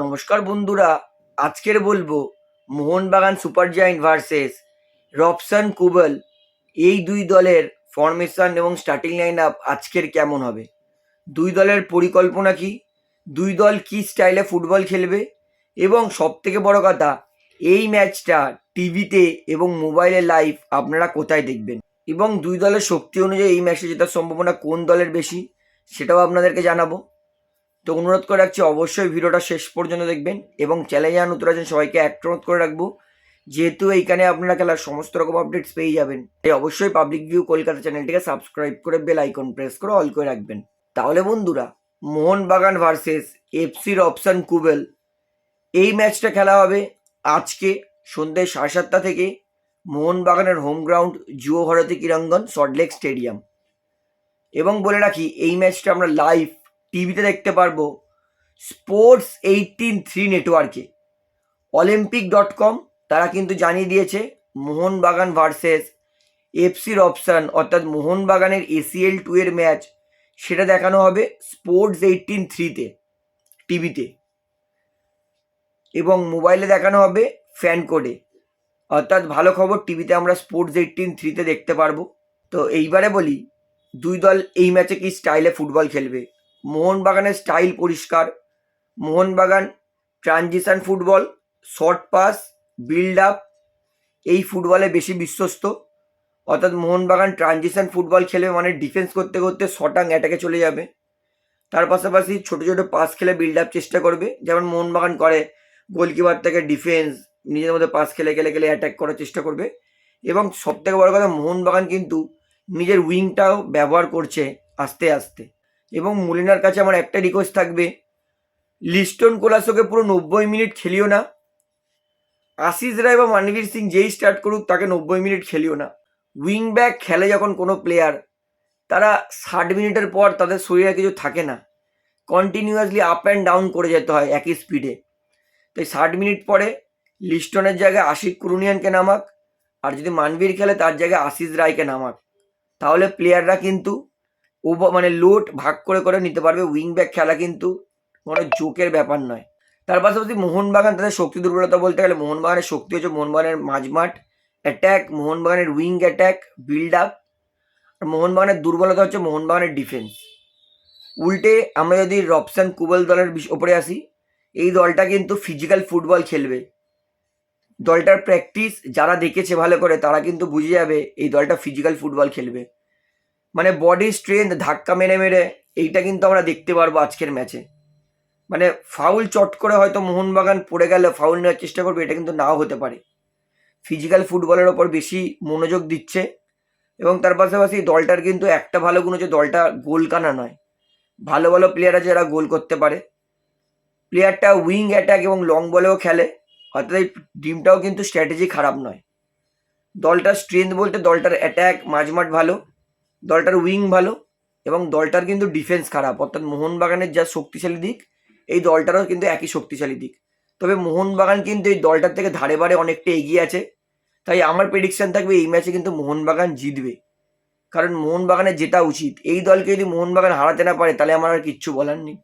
নমস্কার বন্ধুরা, আজকের বলব মোহনবাগান সুপার জায়েন্ট ভার্সেস রবসান কুবল। এই দুই দলের ফরমেশন এবং স্টার্টিং লাইন আপ আজকের কেমন হবে? দুই দলের পরিকল্পনা কি? দুই দল কি স্টাইলে ফুটবল খেলবে? এবং সব থেকে বড় কথা, এই ম্যাচটা টিভিতে এবং মোবাইলে লাইভ আপনারা কোথায় দেখবেন? এবং দুই দলের শক্তি অনুযায়ী এই ম্যাচে জেতার সম্ভাবনা কোন দলের বেশি, সেটাও আপনাদেরকে জানাব। তো অনুরোধ করে রাখছি, অবশ্যই ভিডিওটা শেষ পর্যন্ত দেখবেন এবং চ্যানেলে যারা নতুন আছেন সবাইকে একটা অনুরোধ করে রাখব, যেহেতু এইখানে আপনারা খেলার সমস্ত রকম আপডেটস পেয়ে যাবেন, তাই অবশ্যই পাবলিক ভিউ কলকাতা চ্যানেলটিকে সাবস্ক্রাইব করে বেল আইকন প্রেস করে অল করে রাখবেন। তাহলে বন্ধুরা, মোহনবাগান ভার্সেস এফসির অপশান কুবেল, এই ম্যাচটা খেলা হবে আজকে সন্ধ্যে সাড়ে সাতটা থেকে মোহনবাগানের home ground Yuva Bharati Krirangan Salt Lake stadium এবং বলে রাখি, এই ম্যাচটা আমরা লাইভ টিভিতে দেখতে পারব। স্পোর্টস এইটিন থ্রি নেটওয়ার্কে। অলিম্পিক ডট কম, তারা কিন্তু জানিয়ে দিয়েছে, মোহনবাগান ভার্সেস এফসির অপশান, অর্থাৎ মোহনবাগানের এসিএল টু এর ম্যাচ, সেটা দেখানো হবে স্পোর্টস এইটিন থ্রিতে টিভিতে। এবং মোবাইলে দেখানো হবে ফ্যান কোডে। অর্থাৎ ভালো খবর, টিভিতে আমরা স্পোর্টস এইটিন থ্রিতে দেখতে পারব। তো এইবারে বলি, দুই দল এই ম্যাচে কি স্টাইলে ফুটবল খেলবে? মোহনবাগানের স্টাইল পরিষ্কার। Mohun Bagan transition football, short pass build up এই ফুটবলে বেশি বিশ্বস্ত। অর্থাৎ মোহনবাগান ট্রানজিশন ফুটবল খেলে মানে ডিফেন্স করতে করতে শটাং অ্যাটাকে চলে যাবে। তার পাশাপাশি ছোটো ছোটো পাস খেলে বিল্ড আপ চেষ্টা করবে। যেমন মোহনবাগান করে গোলকিপার থেকে ডিফেন্স নিজের মধ্যে পাস খেলে খেলে খেলে অ্যাটাক করার চেষ্টা করবে। এবং সবথেকে বড় কথা, মোহনবাগান কিন্তু নিজের উইংটাও ব্যবহার করছে আস্তে আস্তে। এবং মুলিনার কাছে আমার একটা রিকোয়েস্ট থাকবে। লিস্টন কোলাসোকে পুরো নব্বই মিনিট খেলিও না। আশিস রায় বা মানবীর সিং যেই স্টার্ট করুক, তাকে নব্বই মিনিট খেলিও না। উইং ব্যাক খেলে যখন কোনো প্লেয়ার তারা ষাট মিনিটের পর তাদের শরীরে কিছু থাকে না। কন্টিনিউয়াসলি আপ অ্যান্ড ডাউন করে যেতে হয় একই স্পিডে তাই ষাট মিনিট পরে লিস্টনের জায়গায় আশিক কুরুনিয়ানকে নামাক, আর যদি মানবীর খেলে তার জায়গায় আশিস রায়কে নামাক। তাহলে প্লেয়াররা কিন্তু মানে লোড ভাগ করে করে নিতে পারবে উইং ব্যাক খেলা কিন্তু কোনো জোকের ব্যাপার নয়। তার পাশাপাশি মোহনবাগান তাদের শক্তি দুর্বলতা বলতে গেলে মোহনবাগানের শক্তি হচ্ছে মোহনবাগানের মাঝমাঠ অ্যাট্যাক মোহনবাগানের উইং অ্যাট্যাক বিল্ড আপ আর মোহনবাগানের দুর্বলতা হচ্ছে মোহনবাগানের ডিফেন্স উল্টে আমরা যদি রবসান কুবল দলের ওপরে আসি, এই দলটা কিন্তু ফিজিক্যাল ফুটবল খেলবে। দলটার প্র্যাকটিস যারা দেখেছে ভালো করে তারা কিন্তু বুঝে যাবে এই দলটা ফিজিক্যাল ফুটবল খেলবে। মানে বডি স্ট্রেংথ ধাক্কা মেরে মেরে, এইটা কিন্তু আমরা দেখতে পারব আজকের ম্যাচে মানে ফাউল চট করে হয়তো মোহনবাগান পড়ে গেলে ফাউল নেওয়ার চেষ্টা করবে, এটা কিন্তু নাও হতে পারে। ফিজিক্যাল ফুটবলের ওপর বেশি মনোযোগ দিচ্ছে এবং তার পাশাপাশি দলটার কিন্তু একটা ভালো গুণ হচ্ছে দলটা গোল কানা নয়। ভালো ভালো প্লেয়ার আছে যারা গোল করতে পারে। প্লেয়ারটা উইং অ্যাটাক এবং লং বলেও খেলে, অর্থাৎ এই টিমটাও কিন্তু স্ট্র্যাটেজি খারাপ নয়। দলটার স্ট্রেংথ বলতে দলটার অ্যাট্যাক মাঝমাঠ ভালো। দলটার উইং ভালো এবং দলটার কিন্তু ডিফেন্স খারাপ। অর্থাৎ মোহনবাগানের যা শক্তিশালী দিক, এই দলটারও কিন্তু একই শক্তিশালী দিক। তবে মোহনবাগান কিন্তু এই দলটার থেকে ধারে বারে অনেকটা এগিয়ে আছে। তাই আমার প্রেডিকশন থাকবে এই ম্যাচে কিন্তু মোহনবাগান জিতবে। কারণ মোহনবাগানের জেতা উচিত। এই দলকে যদি মোহনবাগান হারাতে না পারে, তাহলে আমার আর কিচ্ছু বলার নেই।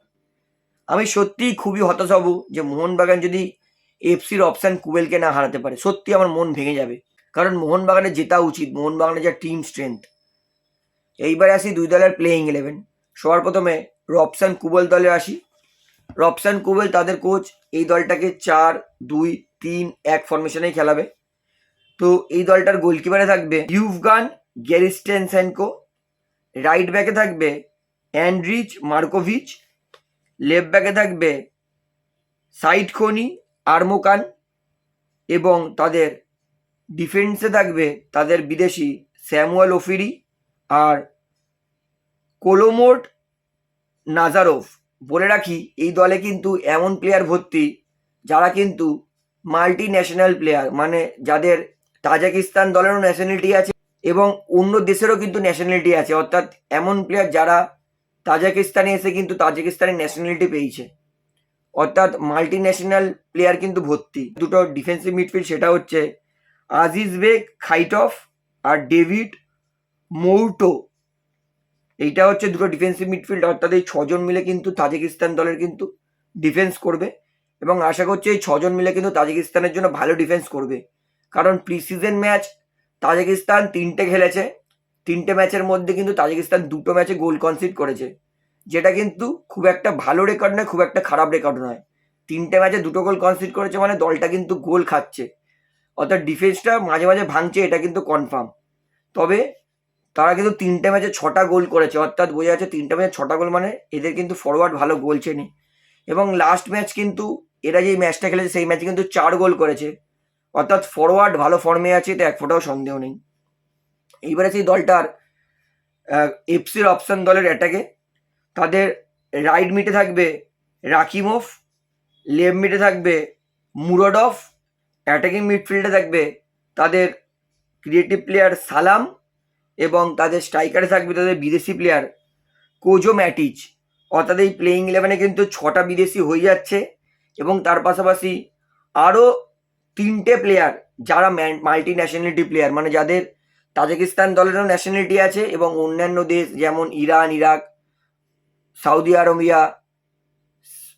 আমি সত্যিই খুবই হতাশ হব যে মোহনবাগান যদি এফসির অপশান কুবেলকে না হারাতে পারে। সত্যি আমার মন ভেঙে যাবে। কারণ মোহনবাগানের জেতা উচিত। মোহনবাগানের যা টিম স্ট্রেংথ এইবারে আসি দুই দলের প্লেয়িং ইলেভেন সবার প্রথমে রবসান কুবল দলে আসি। রবসান কুবল তাদের কোচ এই দলটাকে চার, দুই, তিন, এক ফরমেশনেই খেলাবে। তো এই দলটার গোলকিপারে থাকবে ইউফগান গেরিস্টেনসেনকো। রাইট ব্যাকে থাকবে অ্যান্ড্রিচ মার্কোভিচ। লেফট ব্যাকে থাকবে সাইড খনি, আর্মোকান এবং তাদের ডিফেন্সে থাকবে তাদের বিদেশি স্যামুয়েল ওফিরি। আর কোলোমোট নাজারোভ। বলে রাখি, এই দলে কিন্তু এমন প্লেয়ার ভর্তি যারা কিন্তু মাল্টি ন্যাশনাল প্লেয়ার মানে যাদের তাজাকিস্তান দলেরও ন্যাশনালিটি আছে এবং অন্য দেশেরও কিন্তু ন্যাশনালিটি আছে। অর্থাৎ এমন প্লেয়ার যারা তাজাকিস্তানে এসে কিন্তু তাজিকিস্তানের ন্যাশনালিটি পেয়েছে। অর্থাৎ মাল্টি ন্যাশনাল প্লেয়ার কিন্তু ভর্তি। দুটো ডিফেন্সিভ মিডফিল্ড সেটা হচ্ছে আজিজ বেগ, খাইটফ আর ডেভিড মৌটো। এইটা হচ্ছে দুটো ডিফেন্সিভ মিডফিল্ড অর্থাৎ এই ছজন মিলে কিন্তু তাজিকিস্তান দলের কিন্তু ডিফেন্স করবে এবং আশা করছি এই ছজন মিলে কিন্তু তাজিকিস্তানের জন্য ভালো ডিফেন্স করবে। কারণ প্রি সিজন ম্যাচ তাজিকিস্তান তিনটে খেলেছে। তিনটে ম্যাচের মধ্যে কিন্তু তাজিকিস্তান দুটো ম্যাচে গোল কনসিড করেছে। যেটা কিন্তু খুব একটা ভালো রেকর্ড নয়, খুব একটা খারাপ রেকর্ড নয়। তিনটে ম্যাচে দুটো গোল কনসিড করেছে মানে দলটা কিন্তু গোল খাচ্ছে। অর্থাৎ ডিফেন্সটা মাঝে মাঝে ভাঙছে, এটা কিন্তু কনফার্ম তবে তারা কিন্তু তিনটে ম্যাচে ছটা গোল করেছে, অর্থাৎ বোঝা যাচ্ছে তিনটে ম্যাচে ছটা গোল মানে এদের কিন্তু ফরওয়ার্ড ভালো গোল চেনে এবং লাস্ট ম্যাচ কিন্তু এরা যে ম্যাচটা খেলেছে সেই ম্যাচে কিন্তু চার গোল করেছে। অর্থাৎ ফরওয়ার্ড ভালো ফর্মে আছে তো এক ফোটাও সন্দেহ নেই। এইবারে সেই দলটার এফসির অপশন দলের অ্যাটাকে তাদের রাইট মিটে থাকবে রাকিমোফ লেফট মিটে থাকবে মুরডফ অ্যাটাকিং মিডফিল্ডে থাকবে তাদের ক্রিয়েটিভ প্লেয়ার সালাম এবং তাদের স্ট্রাইকারে থাকবে তাদের বিদেশি প্লেয়ার কোজো ম্যাটিচ। অর্থাৎ এই প্লেইং ইলেভেনে কিন্তু ছটা বিদেশি হয়ে যাচ্ছে এবং তার পাশাপাশি আরও তিনটে প্লেয়ার যারা ম্যান মাল্টি ন্যাশনালিটি প্লেয়ার মানে যাদের তাজিকিস্তান দলেরও ন্যাশনালিটি আছে এবং অন্যান্য দেশ যেমন ইরান, ইরাক সাউদি আরবিয়া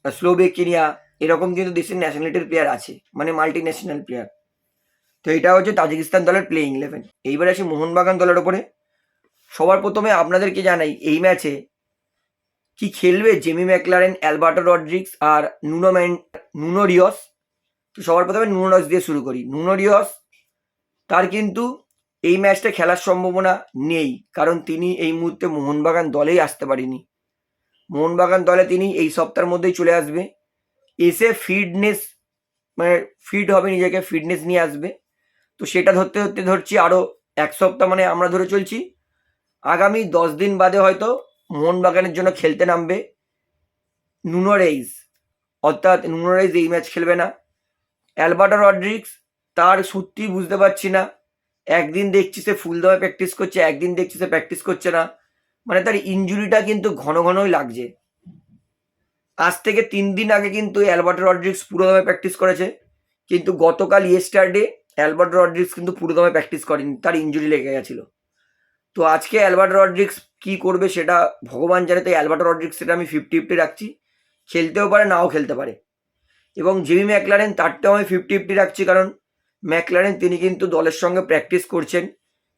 স্লোভেকিনিয়া এরকম কিন্তু দেশের ন্যাশনালিটির প্লেয়ার আছে মানে মাল্টি ন্যাশনাল প্লেয়ার তো এটা হচ্ছে তাজিকিস্তান দলের প্লেইং ইলেভেন এইবার আসি মোহনবাগান দলের ওপরে। সবার প্রথমে আপনাদেরকে জানাই, এই ম্যাচে কি খেলবে জেমি ম্যাকলারেন, অ্যালবার্টো রড্রিক্স আর নুনো ম্যান, নুনো রিয়স তো সবার প্রথমে নুনো রস দিয়ে শুরু করি। নুনো রিয়স তার কিন্তু এই ম্যাচটা খেলার সম্ভাবনা নেই, কারণ তিনি এই মুহূর্তে মোহনবাগান দলেই আসতে পারেনি। মোহনবাগান দলে তিনি এই সপ্তাহের মধ্যেই চলে আসবে। এসে ফিটনেস মানে ফিট হবে, নিজেকে ফিটনেস নিয়ে আসবে। তো সেটা ধরতে ধরতে ধরছি আরও এক সপ্তাহ মানে আমরা ধরে চলছি। আগামী দশ দিন বাদে হয়তো মোহনবাগানের জন্য খেলতে নামবে নুনো রেইস অর্থাৎ নুনো রেইস এই ম্যাচ খেলবে না। অ্যালবার্টো রড্রিক্স তার সত্যি বুঝতে পারছি না। একদিন দেখছি সে ফুল দমে প্র্যাকটিস করছে, একদিন দেখছি সে প্র্যাকটিস করছে না। মানে তার ইঞ্জুরিটা কিন্তু ঘন ঘনই লাগছে। আজ থেকে তিন দিন আগে কিন্তু অ্যালবার্টো রড্রিক্স পুরোভাবে প্র্যাকটিস করেছে। কিন্তু গতকাল ইয়েস্টারডে অ্যালবার্টো রড্রিক্স কিন্তু পুরোদমে প্র্যাকটিস করেনি, তার ইঞ্জুরি লেগে গেছিল। তো আজকে অ্যালবার্টো রড্রিক্স কী করবে সেটা ভগবান জানে, তাই অ্যালবার্টো রড্রিক্স সেটা আমি ফিফটি ফিফটি রাখছি। খেলতেও পারে, নাও খেলতে পারে। এবং জিমি ম্যাকলারেন, তারটাও আমি ফিফটি ফিফটি রাখছি, কারণ ম্যাকলারেন তিনি কিন্তু দলের সঙ্গে প্র্যাকটিস করছেন।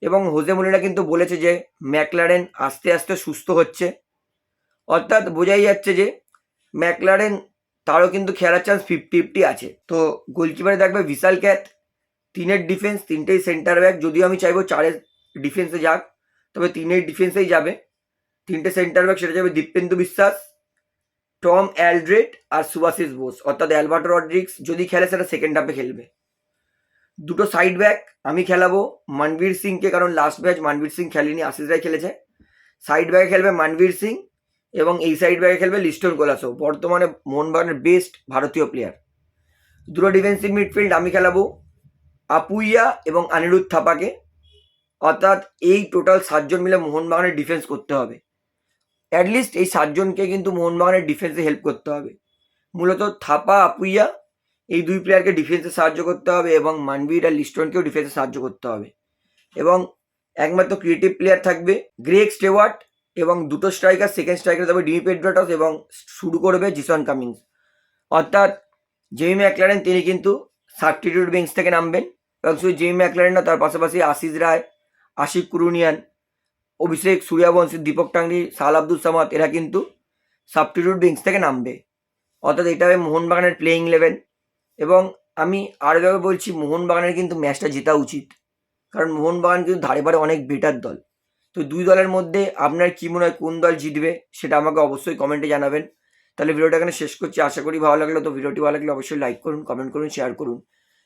এবং হোজে মুলিনা কিন্তু বলেছে যে, ম্যাকলারেন আস্তে আস্তে সুস্থ হচ্ছে। অর্থাৎ বোঝাই যাচ্ছে যে, ম্যাকলারেন তারও কিন্তু খেলার চান্স ফিফটি ফিফটি আছে। তো গোলকিপারে থাকবে বিশাল ক্যাথ তিনের ডিফেন্স তিনটেই সেন্টার ব্যাক যদিও আমি চাইব চারের ডিফেন্সে যাক, তবে তিনের ডিফেন্সেই যাবে। তিনটে সেন্টার ব্যাক সেটা যাবে দীপেন্দু বিশ্বাস, টম অ্যালড্রেড আর সুভাশিস বোস, অর্থাৎ অ্যালবার্টো রড্রিক্স যদি খেলে, সেটা সেকেন্ড হাফে খেলবে। দুটো সাইড ব্যাক আমি খেলাবো মনবীর সিংকে, কারণ লাস্ট ম্যাচ মনবীর সিং খেলেনি, আশিস রায় খেলেছে। সাইড ব্যাকে খেলবে মনবীর সিং এবং এই সাইড ব্যাকে খেলবে লিস্টন কোলাসো, বর্তমানে মোহনবাগানের বেস্ট ভারতীয় প্লেয়ার দুটো ডিফেন্সিভ মিডফিল্ড আমি খেলাবো আপুইয়া এবং অনিরুদ্ধ থাপাকে। অর্থাৎ এই টোটাল সাতজন মিলে মোহনবাগানের ডিফেন্স করতে হবে। অ্যাটলিস্ট এই সাতজনকে কিন্তু মোহনবাগানের ডিফেন্সে হেল্প করতে হবে। মূলত থাপা, আপুইয়া এই দুই প্লেয়ারকে ডিফেন্সে সাহায্য করতে হবে এবং মানবীর আর লিস্টনকেও ডিফেন্সে সাহায্য করতে হবে। এবং একমাত্র ক্রিয়েটিভ প্লেয়ার থাকবে গ্রেক স্টেওয়ার্ট এবং দুটো স্ট্রাইকার সেকেন্ড স্ট্রাইকার থাকবে ডিমি পেড্রাটস এবং শুরু করবে জিসন কামিংস অর্থাৎ জেমি ম্যাকলারেন, তিনি কিন্তু সাবস্টিটিউট বেঞ্চ থেকে নামবেন। এবং শুধু জেমি ম্যাকলারেন না তার পাশাপাশি আশিস রায়, আশিক কুরুনিয়ান, অভিষেক সূর্যবংশী, দীপক টাংরি, সাল আব্দুল সামাদ, এরা কিন্তু সাবস্টিটিউট বেঞ্চ থেকে নামবে। অর্থাৎ এটা হবে মোহনবাগানের প্লেয়িং ইলেভেন এবং আমি আরেকভাবে বলছি, মোহনবাগানের কিন্তু ম্যাচটা জেতা উচিত। কারণ মোহনবাগান কিন্তু ধারে পারে অনেক বেটার দল। তো দুই দলের মধ্যে আপনার কী মনে হয় কোন দল জিতবে, সেটা আমাকে অবশ্যই কমেন্টে জানাবেন। তাহলে ভিডিওটা এখানে শেষ করছি। আশা করি ভালো লাগল। তো ভিডিওটি ভালো লাগলে অবশ্যই লাইক করুন কমেন্ট করুন শেয়ার করুন।